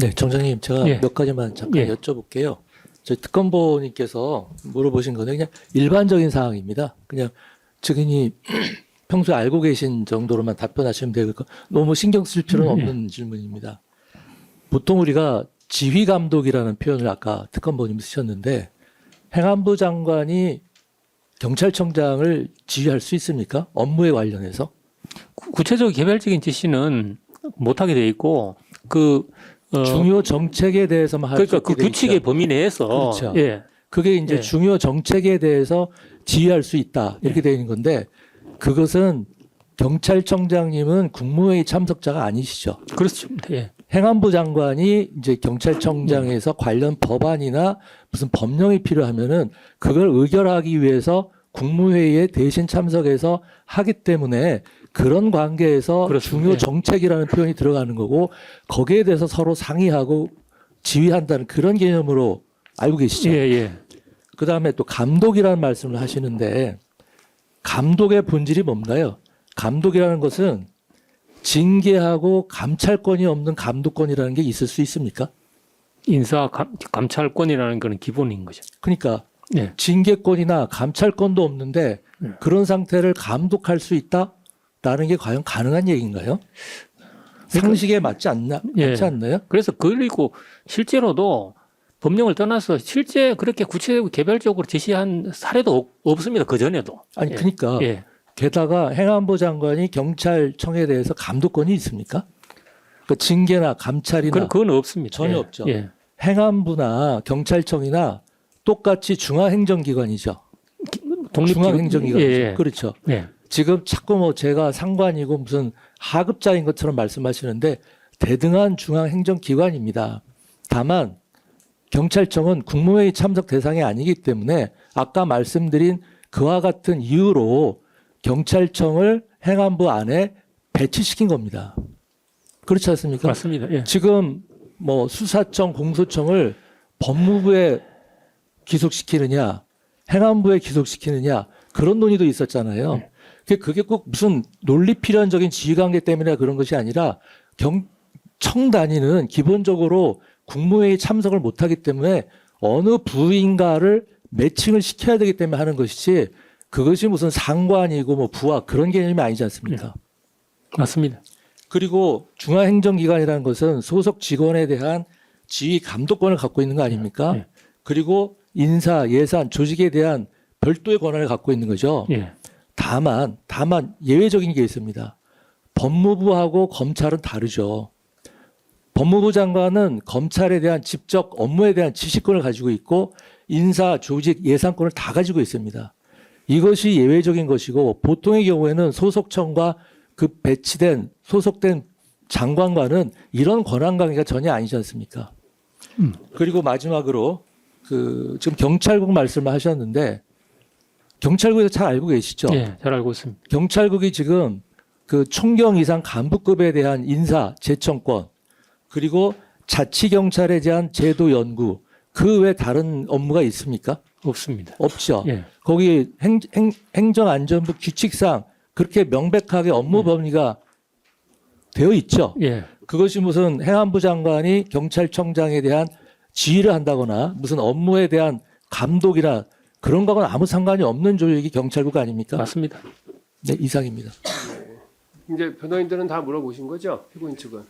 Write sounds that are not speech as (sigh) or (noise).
네, 정장님 제가 예. 몇 가지만 잠깐 예. 여쭤볼게요. 저희 특검보님께서 물어보신 거는 그냥 일반적인 사항입니다. 그냥 증인이 (clears throat) 평소에 알고 계신 정도로만 답변하시면 되고 너무 신경 쓸 필요는 음, 예. 없는 질문입니다. 보통 우리가 지휘 감독이라는 표현을 아까 특검보님 쓰셨는데 행안부 장관이 경찰청장을 지휘할 수 있습니까? 업무에 관련해서? 구- 구체적 개별적인 지시는 못하게 돼 있고 그 어, 중요 정책에 대해서만 할수 그러니까 그돼 규칙의 있죠. 범위 내에서 그렇죠. 예. 그게 이제 예. 중요 정책에 대해서 지휘할 수 있다 이렇게 되어 있는 건데 그것은 경찰청장님은 국무회의 참석자가 아니시죠. 그렇습니다. 예. 행안부 장관이 이제 경찰청장에서 관련 법안이나 무슨 법령이 필요하면은 그걸 의결하기 위해서 국무회의에 대신 참석해서 하기 때문에 그런 관계에서 그렇습니다. 중요 예. 정책이라는 표현이 들어가는 거고 거기에 대해서 서로 상의하고 지휘한다는 그런 개념으로 알고 계시죠. 예, 예. 그 다음에 또 감독이라는 말씀을 하시는데 감독의 본질이 뭔가요? 감독이라는 것은 징계하고 감찰권이 없는 감독권이라는 게 있을 수 있습니까? 인사 감, 감찰권이라는 거는 기본인 거죠. 그러니까 예. 징계권이나 감찰권도 없는데 네. 그런 상태를 감독할 수 있다라는 게 과연 가능한 얘기인가요? 상식에 맞지 않나 예. 맞지 않나요? 그래서 그리고 실제로도 법령을 떠나서 실제 그렇게 구체적으로 개별적으로 지시한 사례도 없- 없습니다. 그 전에도. 아니 예. 그러니까 예. 게다가 행안부 장관이 경찰청에 대해서 감독권이 있습니까? 그 징계나 감찰이나 그건, 그건 없습니다. 전혀 예. 없죠. 예. 행안부나 경찰청이나 똑같이 중앙행정기관이죠. 독립 중앙행정기관이죠. 예. 예. 그렇죠. 예. 지금 자꾸 뭐 제가 상관이고 무슨 하급자인 것처럼 말씀하시는데 대등한 중앙행정기관입니다. 다만 경찰청은 국무회의 참석 대상이 아니기 때문에 아까 말씀드린 그와 같은 이유로 경찰청을 행안부 안에 배치시킨 겁니다. 그렇지 않습니까? 맞습니다. 예. 지금 뭐 수사청, 공소청을 법무부에 기속시키느냐, 행안부에 기속시키느냐 그런 논의도 있었잖아요. 네. 그게 꼭 무슨 논리 필연적인 지휘관계 때문에 그런 것이 아니라 경 청 단위는 기본적으로 국무회의 참석을 못하기 때문에 어느 부인가를 매칭을 시켜야 되기 때문에 하는 것이지 그것이 무슨 상관이고 뭐 부하 그런 개념이 아니지 않습니까? 맞습니다. 그리고 중앙행정기관이라는 것은 소속 직원에 대한 지휘 감독권을 갖고 있는 거 아닙니까? 네. 그리고 인사, 예산, 조직에 대한 별도의 권한을 갖고 있는 거죠. 예. 다만, 다만 예외적인 게 있습니다. 법무부하고 검찰은 다르죠. 법무부 장관은 검찰에 대한 직접 업무에 대한 지시권을 가지고 있고 인사, 조직, 예산권을 다 가지고 있습니다. 이것이 예외적인 것이고 보통의 경우에는 소속청과 그 배치된 소속된 장관과는 이런 권한 관계가 전혀 아니지 않습니까? 음. 그리고 마지막으로 그 지금 경찰국 말씀을 하셨는데 경찰국에서 잘 알고 계시죠? 예. 잘 알고 있습니다. 경찰국이 지금 그 총경 이상 간부급에 대한 인사 제청권 그리고 자치 경찰에 대한 제도 연구 그 외 다른 업무가 있습니까? 없습니다. 없죠. 예. 거기 행, 행, 행정안전부 규칙상 그렇게 명백하게 업무 범위가 되어 있죠. 예. 그것이 무슨 행안부 장관이 경찰청장에 대한 지휘를 한다거나 무슨 업무에 대한 감독이나 그런 거하고는 아무 상관이 없는 조직이 경찰국 아닙니까? 맞습니다. 네, 이상입니다. 이제 변호인들은 다 물어보신 거죠? 피고인 측은.